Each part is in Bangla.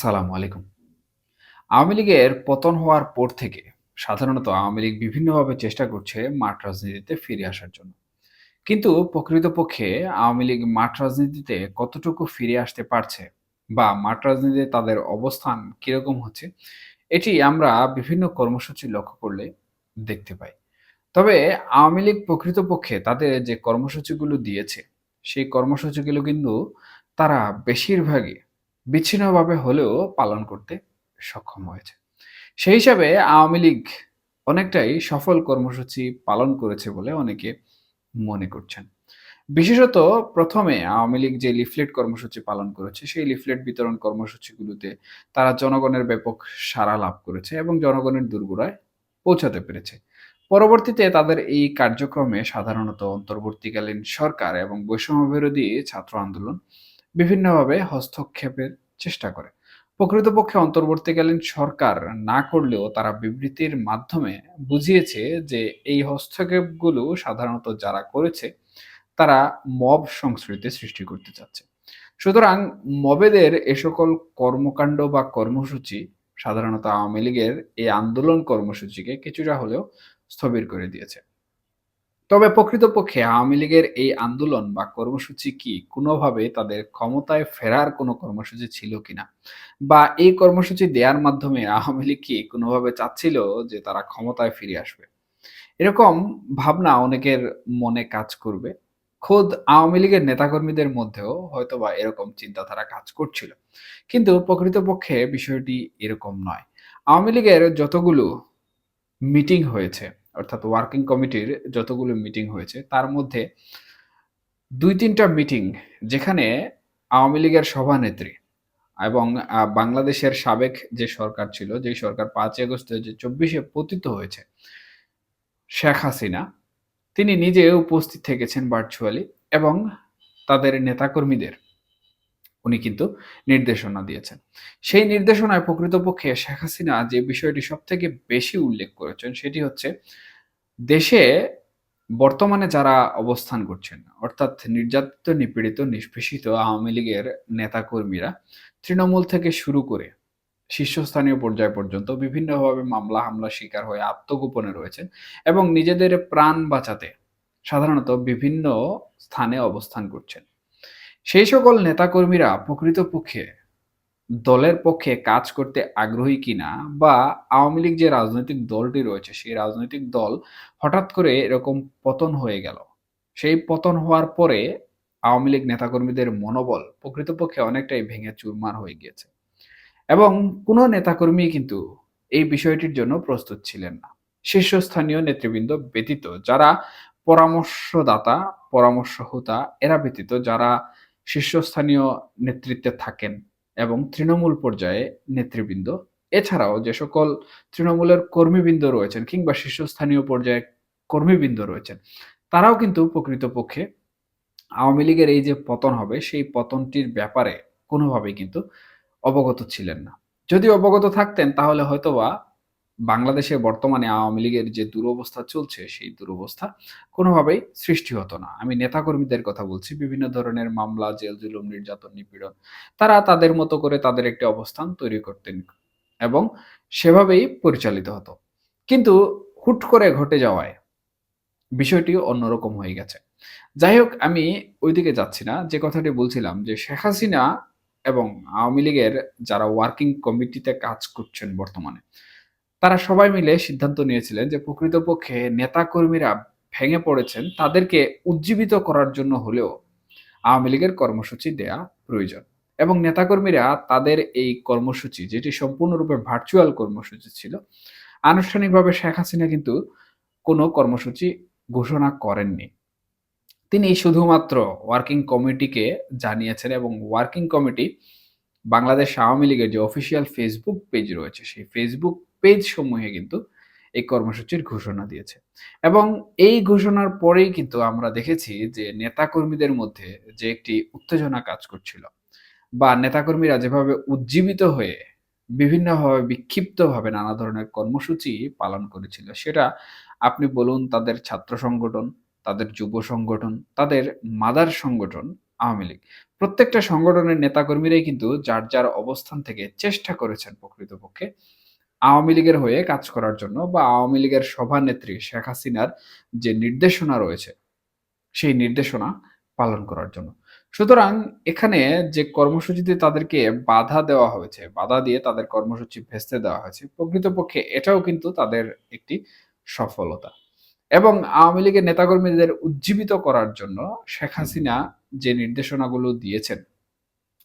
আসসালামু আলাইকুম। আওয়ামী লীগের পতন হওয়ার পর থেকে সাধারণত আওয়ামী লীগ বিভিন্নভাবে চেষ্টা করছে মাঠ রাজনীতিতে ফিরে আসার জন্য। কিন্তু প্রকৃতপক্ষে আওয়ামী লীগ মাঠ রাজনীতিতে কতটুকু ফিরে আসতে পারছে বা মাঠ রাজনীতিতে তাদের অবস্থান কীরকম হচ্ছে, এটি আমরা বিভিন্ন কর্মসূচি লক্ষ্য করলে দেখতে পাই। তবে আওয়ামী লীগ প্রকৃতপক্ষে তাদের যে কর্মসূচিগুলো দিয়েছে, সেই কর্মসূচিগুলো কিন্তু তারা বেশিরভাগই বিচ্ছিন্নভাবে হলেও পালন করতে সক্ষম হয়েছে। সেই হিসাবে আওয়ামী লীগ অনেকটাই সফল কর্মসূচি পালন করেছে বলে অনেকে মনে করছেন। বিশেষত প্রথমে আওয়ামী লীগ যে লিফলেট কর্মসূচি পালন করেছে, সেই লিফলেট বিতরণ কর্মসূচিগুলোতে তারা জনগণের ব্যাপক সাড়া লাভ করেছে এবং জনগণের দোরগোড়ায় পৌঁছাতে পেরেছে। পরবর্তীতে তাদের এই কার্যক্রমে সাধারণত অন্তর্বর্তীকালীন সরকার এবং বৈষম্যবিরোধী ছাত্র আন্দোলন বিভিন্নভাবে হস্তক্ষেপের চেষ্টা করে। প্রকৃতপক্ষে অন্তর্বর্তীকালীন সরকার না করলেও তারা বিবৃতির মাধ্যমে বুঝিয়েছে যে এই হস্তক্ষেপগুলো সাধারণত যারা করেছে, তারা মব সংস্কৃতি সৃষ্টি করতে চাচ্ছে। সুতরাং মবেদের এ সকল কর্মকাণ্ড বা কর্মসূচি সাধারণত আওয়ামী লীগের এই আন্দোলন কর্মসূচিকে কিছুটা হলেও স্থবির করে দিয়েছে। তবে প্রকৃতপক্ষে আওয়ামী লীগের এই আন্দোলন বা কর্মসূচি কি কোনোভাবে তাদের ক্ষমতায় ফেরার কোনো কর্মসূচি ছিল কিনা? বা এই কর্মসূচি দেয়ার মাধ্যমে আওয়ামী লীগ কি কোনোভাবে চাচ্ছিল যে তারা ক্ষমতায় ফিরে আসবে? এরকম ভাবনা অনেকের মনে কাজ করবে। খোদ আওয়ামী লীগের নেতাকর্মীদের মধ্যেও হয়তোবা এরকম চিন্তাধারা কাজ করছিল। কিন্তু প্রকৃতপক্ষে বিষয়টি এরকম নয়। আওয়ামী লীগের যতগুলো মিটিং হয়েছে অর্থাৎ ওয়ার্কিং কমিটির যতগুলো মিটিং হয়েছে তার মধ্যে ২-৩ টা মিটিং যেখানে আওয়ামী লীগের সভানেত্রী এবং বাংলাদেশের সাবেক যে সরকার ছিল, যেই সরকার ৫ ই আগস্ট ২০২৪ এ পতিত হয়েছে, শেখ হাসিনা, তিনি নিজে উপস্থিত থেকেছেন ভার্চুয়ালি এবং তাদের নেতাকর্মীদের উনি কিন্তু নির্দেশনা দিয়েছেন। সেই নির্দেশনায় প্রকৃতপক্ষে শেখ হাসিনা যে বিষয়টি সবথেকে বেশি উল্লেখ করেছেন সেটি হচ্ছে দেশে বর্তমানে যারা অবস্থান করছেন অর্থাৎ নির্যাতিত, নিপীড়িত, নিষ্পেষিত আওয়ামী লীগের নেতাকর্মীরা তৃণমূল থেকে শুরু করে শীর্ষস্থানীয় পর্যায় পর্যন্ত বিভিন্নভাবে মামলা হামলা শিকার হয়ে আত্মগোপনে রয়েছেন এবং নিজেদের প্রাণ বাঁচাতে সাধারণত বিভিন্ন স্থানে অবস্থান করছেন। সেই সকল নেতাকর্মীরা প্রকৃতপক্ষে দলের পক্ষে কাজ করতে আগ্রহী কিনা বা আওয়ামী লীগ যে রাজনৈতিক দলটি রয়েছে সেই রাজনৈতিক দল হঠাৎ করে এরকম পতন হয়ে গেল। সেই পতন হওয়ার পরে আওয়ামী লীগ নেতাকর্মীদের মনোবল প্রকৃতপক্ষে অনেকটাই ভেঙে চুরমার হয়ে গিয়েছে। এবং কোনো নেতাকর্মী কিন্তু এই বিষয়টির জন্য প্রস্তুত ছিলেন না। শীর্ষস্থানীয় নেতৃবৃন্দ ব্যতীত যারা পরামর্শদাতা, পরামর্শহোতা এরা ব্যতীত যারা শীর্ষস্থানীয় নেতৃত্বে থাকেন এবং তৃণমূল পর্যায়ে নেতৃবৃন্দ এছাড়াও যে সকল তৃণমূলের কর্মীবৃন্দ রয়েছেন কিংবা শীর্ষস্থানীয় পর্যায়ে কর্মীবৃন্দ রয়েছেন, তারাও কিন্তু প্রকৃতপক্ষে আওয়ামী লীগের এই যে পতন হবে, সেই পতনটির ব্যাপারে কোনোভাবেই কিন্তু অবগত ছিলেন না। যদি অবগত থাকতেন তাহলে হয়তোবা বাংলাদেশে বর্তমানে আওয়ামী লীগের যে দুরবস্থা চলছে সেই দুরবস্থা কোনোভাবেই সৃষ্টি হতো না। আমি নেতাকর্মীদের কথা বলছি। বিভিন্ন ধরনের মামলা, জেল-জুলুম, নির্যাতন, নিপীড়ন তারা তাদের মতো করে তাদের একটি অবস্থান তৈরি করতেন এবং সেভাবেই পরিচালিত হতো। কিন্তু হুট করে ঘটে যাওয়ায় বিষয়টি অন্যরকম হয়ে গেছে। যাই হোক আমি ওইদিকে যাচ্ছি না। যে কথাটি বলছিলাম যে শেখ হাসিনা এবং আওয়ামী লীগের যারা ওয়ার্কিং কমিটিতে কাজ করছেন বর্তমানে তারা সবাই মিলে সিদ্ধান্ত নিয়েছিলেন যে প্রকৃতপক্ষে নেতাকর্মীরা ভেঙে পড়েছেন, তাদেরকে উজ্জীবিত করার জন্য হলেও আওয়ামী লীগের কর্মসূচি দেয়া প্রয়োজন। এবং নেতাকর্মীরা তাদের এই কর্মসূচি, যেটি সম্পূর্ণরূপে ভার্চুয়াল কর্মসূচি ছিল, আনুষ্ঠানিকভাবে শেখ হাসিনা কিন্তু কোনো কর্মসূচি ঘোষণা করেননি। তিনি শুধুমাত্র ওয়ার্কিং কমিটিকে জানিয়েছেন এবং ওয়ার্কিং কমিটি বাংলাদেশ আওয়ামী লীগের যে অফিসিয়াল ফেসবুক পেজ রয়েছে, সেই ফেসবুক পেজ সমূহে কিন্তু এই কর্মসূচির ঘোষণা দিয়েছে এবং এই ঘোষণার পরেই কিন্তু আমরা দেখেছি যে নেতাকর্মীদের মধ্যে যে একটি উত্তেজনা কাজ করছিল বা নেতাকর্মীরা যেভাবে উজ্জীবিত হয়ে বিভিন্নভাবে বিক্ষিপ্তভাবে নানা ধরনের কর্মসূচি পালন করেছিল সেটা আপনি বলুন তাদের ছাত্র সংগঠন তাদের যুব সংগঠন তাদের মাদার সংগঠন আওয়ামী লীগ। প্রত্যেকটা সংগঠনের নেতাকর্মীরাই কিন্তু যার, যার অবস্থান থেকে চেষ্টা করেছেন প্রকৃতপক্ষে আওয়ামী লীগের হয়ে কাজ করার জন্য বা আওয়ামী লীগের সভানেত্রী শেখ হাসিনার যে নির্দেশনা রয়েছে, সেই নির্দেশনা পালন করার জন্য। সুতরাং এখানে যে কর্মসূচিতে তাদেরকে বাধা দেওয়া হয়েছে, বাধা দিয়ে তাদের কর্মসূচি ভেস্তে দেওয়া হয়েছে, প্রকৃতপক্ষে এটাও কিন্তু তাদের একটি সফলতা। এবং আওয়ামী লীগের নেতাকর্মীদের উজ্জীবিত করার জন্য শেখ হাসিনা যে নির্দেশনাগুলো দিয়েছেন,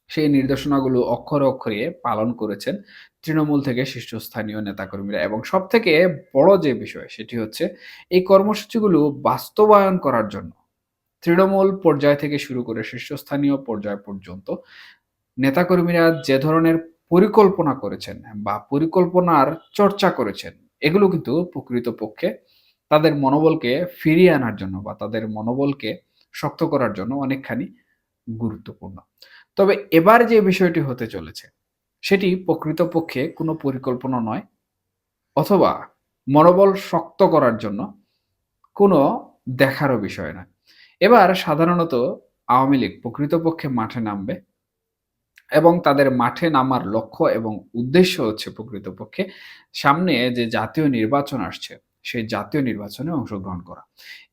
সেই নির্দেশনাগুলো অক্ষরে, অক্ষরে পালন করেছেন তৃণমূল থেকে শীর্ষস্থানীয় নেতাকর্মীরা। এবং সব থেকে বড় যে বিষয় সেটি হচ্ছে এই কর্মসূচিগুলো বাস্তবায়ন করার জন্য তৃণমূল পর্যায় থেকে শুরু করে শীর্ষস্থানীয় পর্যায় পর্যন্ত নেতাকর্মীরা যে ধরনের পরিকল্পনা করেছেন বা পরিকল্পনার চর্চা করেছেন এগুলো কিন্তু প্রকৃতপক্ষে তাদের মনোবলকে ফিরিয়ে আনার জন্য বা তাদের মনোবলকে শক্ত করার জন্য অনেকখানি গুরুত্বপূর্ণ। তবে এবার যে বিষয়টি হতে চলেছে, সেটি প্রকৃতপক্ষে কোনো পরিকল্পনা নয় অথবা মনোবল শক্ত করার জন্য কোনো দেখারও বিষয় নয়। এবার সাধারণত আওয়ামী লীগ প্রকৃতপক্ষে মাঠে নামবে এবং তাদের মাঠে নামার লক্ষ্য এবং উদ্দেশ্য হচ্ছে প্রকৃতপক্ষে সামনে যে জাতীয় নির্বাচন আসছে, সেই জাতীয় নির্বাচনে অংশগ্রহণ করা।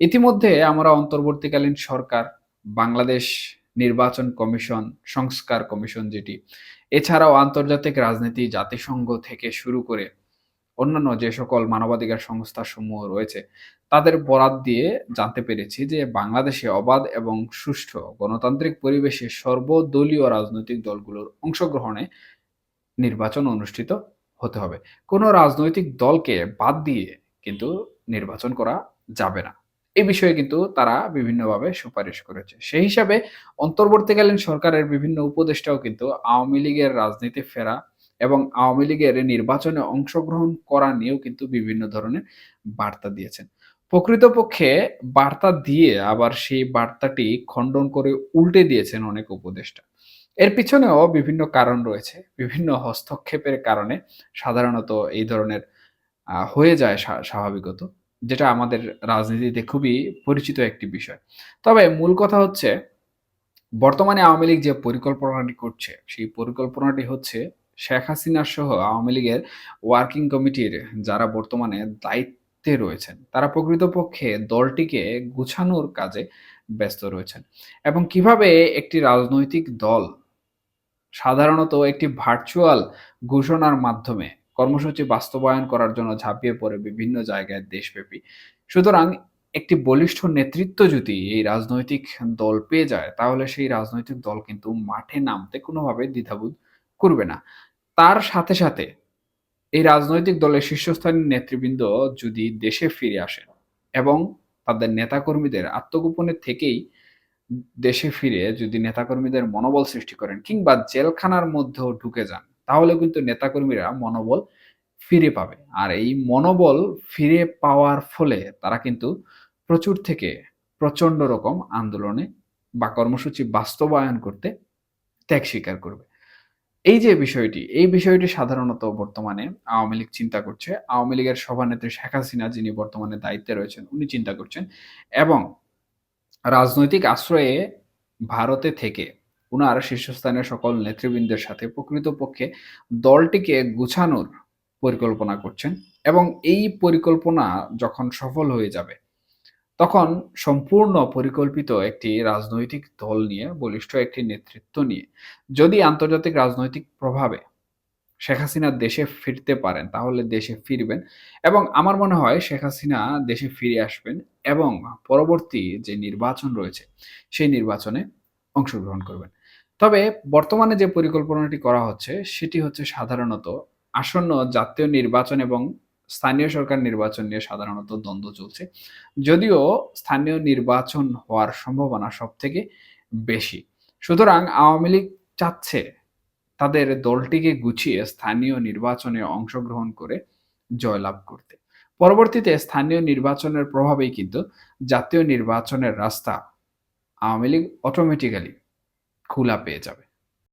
ইতিমধ্যে আমরা অন্তর্বর্তীকালীন সরকার, বাংলাদেশ নির্বাচন কমিশন, সংস্কার কমিশন যেটি। এছাড়াও আন্তর্জাতিক রাজনীতি, জাতিসংঘ থেকে শুরু করে অন্যান্য যে সকল মানবাধিকার সংস্থা সমূহ রয়েছে, তাদের বরাত দিয়ে জানতে পেরেছি যে বাংলাদেশে অবাধ এবং সুষ্ঠু গণতান্ত্রিক পরিবেশে সর্বদলীয় রাজনৈতিক দলগুলোর অংশগ্রহণে নির্বাচন অনুষ্ঠিত হতে হবে। কোনো রাজনৈতিক দলকে বাদ দিয়ে কিন্তু নির্বাচন করা যাবে না। এই বিষয়ে কিন্তু তারা বিভিন্নভাবে সুপারিশ করেছে। সেই হিসাবে অন্তর্বর্তীকালীন সরকারের বিভিন্ন উপদেষ্টাও কিন্তু আওয়ামী লীগের রাজনীতি ফেরা এবং আওয়ামী লীগের নির্বাচনে অংশগ্রহণ করা নিয়েও কিন্তু বিভিন্ন ধরনের বার্তা দিয়েছেন। প্রকৃতপক্ষে বার্তা দিয়ে আবার সেই বার্তাটি খণ্ডন করে উল্টে দিয়েছেন অনেক উপদেষ্টা। এর পিছনেও বিভিন্ন কারণ রয়েছে। বিভিন্ন হস্তক্ষেপের কারণে সাধারণত এই ধরনের হয়ে যায় স্বাভাবিকত। যেটা আমাদের রাজনীতিতে খুবই পরিচিত একটি বিষয়। তবে মূল কথা হচ্ছে, বর্তমানে আওয়ামী লীগ যে পরিকল্পনাটি করছে, সেই পরিকল্পনাটি হচ্ছে শেখ হাসিনা সহ আওয়ামী লীগের ওয়ার্কিং কমিটির যারা বর্তমানে দায়িত্বে রয়েছেন, তারা প্রকৃতপক্ষে দলটিকে গুছানোর কাজে ব্যস্ত রয়েছেন। এবং কীভাবে একটি রাজনৈতিক দল সাধারণত একটি ভার্চুয়াল ঘোষণার মাধ্যমে কর্মসূচি বাস্তবায়ন করার জন্য ঝাঁপিয়ে পড়ে বিভিন্ন জায়গায় দেশব্যাপী। সুতরাং একটি বলিষ্ঠ নেতৃত্ব যদি এই রাজনৈতিক দল পেয়ে যায়, তাহলে সেই রাজনৈতিক দল কিন্তু মাঠে নামতে কোনোভাবে দ্বিধাবোধ করবে না। তার সাথে সাথে এই রাজনৈতিক দলের শীর্ষস্থানীয় নেতৃবৃন্দ যদি দেশে ফিরে আসেন এবং তাদের নেতাকর্মীদের আত্মগোপনে থেকেই দেশে ফিরে যদি নেতাকর্মীদের মনোবল সৃষ্টি করেন কিংবা জেলখানার মধ্যেও ঢুকে যান তাহলে কিন্তু নেতাকর্মীরা মনোবল ফিরে পাবে। আর এই মনোবল ফিরে পাওয়ার ফলে তারা কিন্তু প্রচুর থেকে প্রচণ্ড রকম আন্দোলনে বা কর্মসূচি বাস্তবায়ন করতে ত্যাগ স্বীকার করবে। এই যে বিষয়টি, এই বিষয়টি সাধারণত বর্তমানে আওয়ামী লীগ চিন্তা করছে। আওয়ামী লীগের সভানেত্রী শেখ হাসিনা, যিনি বর্তমানে দায়িত্বে রয়েছেন, উনি চিন্তা করছেন এবং রাজনৈতিক আশ্রয়ে ভারতে থেকে উনার শীর্ষস্থানীয় সকল নেতৃবৃন্দের সাথে প্রকৃতপক্ষে দলটিকে গুছানোর পরিকল্পনা করছেন এবং এই পরিকল্পনা যখন সফল হয়ে যাবে, তখন সম্পূর্ণ পরিকল্পিত একটি রাজনৈতিক দল নিয়ে, বলিষ্ঠ একটি নেতৃত্ব নিয়ে যদি আন্তর্জাতিক রাজনৈতিক প্রভাবে শেখ হাসিনা দেশে ফিরতে পারেন, তাহলে দেশে ফিরবেন এবং আমার মনে হয় শেখ হাসিনা দেশে ফিরে আসবেন এবং পরবর্তী যে নির্বাচন রয়েছে, সেই নির্বাচনে অংশগ্রহণ করবেন। তবে বর্তমানে যে পরিকল্পনাটি করা হচ্ছে, সেটি হচ্ছে সাধারণত আসন্ন জাতীয় নির্বাচন এবং স্থানীয় সরকার নির্বাচন নিয়ে সাধারণত দ্বন্দ্ব চলছে। যদিও স্থানীয় নির্বাচন হওয়ার সম্ভাবনা সব থেকে বেশি। সুতরাং আওয়ামী লীগ চাচ্ছে তাদের দলটিকে গুছিয়ে স্থানীয় নির্বাচনে অংশগ্রহণ করে জয়লাভ করতে। পরবর্তীতে স্থানীয় নির্বাচনের প্রভাবেই কিন্তু জাতীয় নির্বাচনের রাস্তা আওয়ামী লীগ অটোমেটিক্যালি খোলা পেয়ে যাবে।